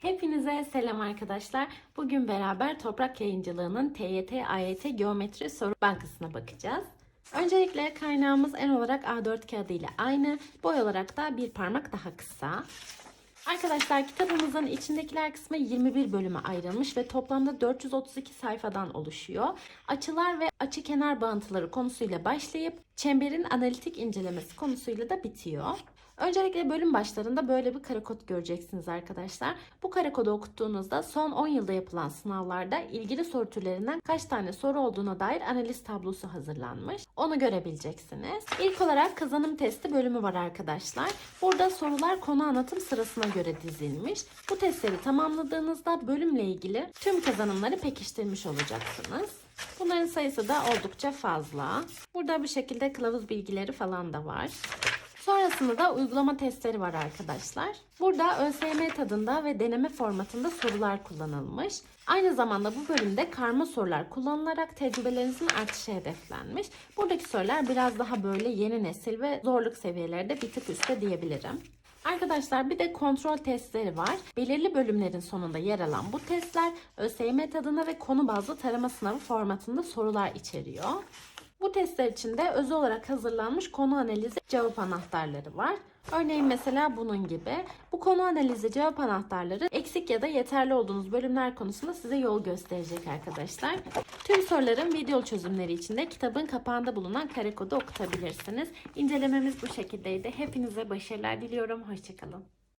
Hepinize selam arkadaşlar. Bugün beraber Toprak Yayıncılığı'nın TYT AYT Geometri Soru Bankası'na bakacağız. Öncelikle kaynağımız en olarak A4 kağıdı ile aynı, boy olarak da bir parmak daha kısa. Arkadaşlar kitabımızın içindekiler kısmı 21 bölüme ayrılmış ve toplamda 432 sayfadan oluşuyor. Açılar ve açı kenar bağıntıları konusuyla başlayıp çemberin analitik incelemesi konusuyla da bitiyor. Öncelikle bölüm başlarında böyle bir kare kod göreceksiniz arkadaşlar. Bu kare kodu okuttuğunuzda son 10 yılda yapılan sınavlarda ilgili soru türlerinden kaç tane soru olduğuna dair analiz tablosu hazırlanmış. Onu görebileceksiniz. İlk olarak kazanım testi bölümü var arkadaşlar. Burada sorular konu anlatım sırasına göre dizilmiş. Bu testleri tamamladığınızda bölümle ilgili tüm kazanımları pekiştirmiş olacaksınız. Bunların sayısı da oldukça fazla. Burada bu şekilde kılavuz bilgileri falan da var. Sonrasında da uygulama testleri var arkadaşlar. Burada ÖSYM tadında ve deneme formatında sorular kullanılmış. Aynı zamanda bu bölümde karma sorular kullanılarak tecrübelerinizin artışı hedeflenmiş. Buradaki sorular biraz daha böyle yeni nesil ve zorluk seviyeleri de bir tık üstte diyebilirim. Arkadaşlar bir de kontrol testleri var. Belirli bölümlerin sonunda yer alan bu testler ÖSYM tadına ve konu bazlı tarama sınavı formatında sorular içeriyor. Bu testler için de özel olarak hazırlanmış konu analizi cevap anahtarları var. Örneğin mesela bunun gibi. Bu konu analizi cevap anahtarları eksik ya da yeterli olduğunuz bölümler konusunda size yol gösterecek arkadaşlar. Tüm soruların video çözümleri için de kitabın kapağında bulunan kare kodu okutabilirsiniz. İncelememiz bu şekildeydi. Hepinize başarılar diliyorum. Hoşçakalın.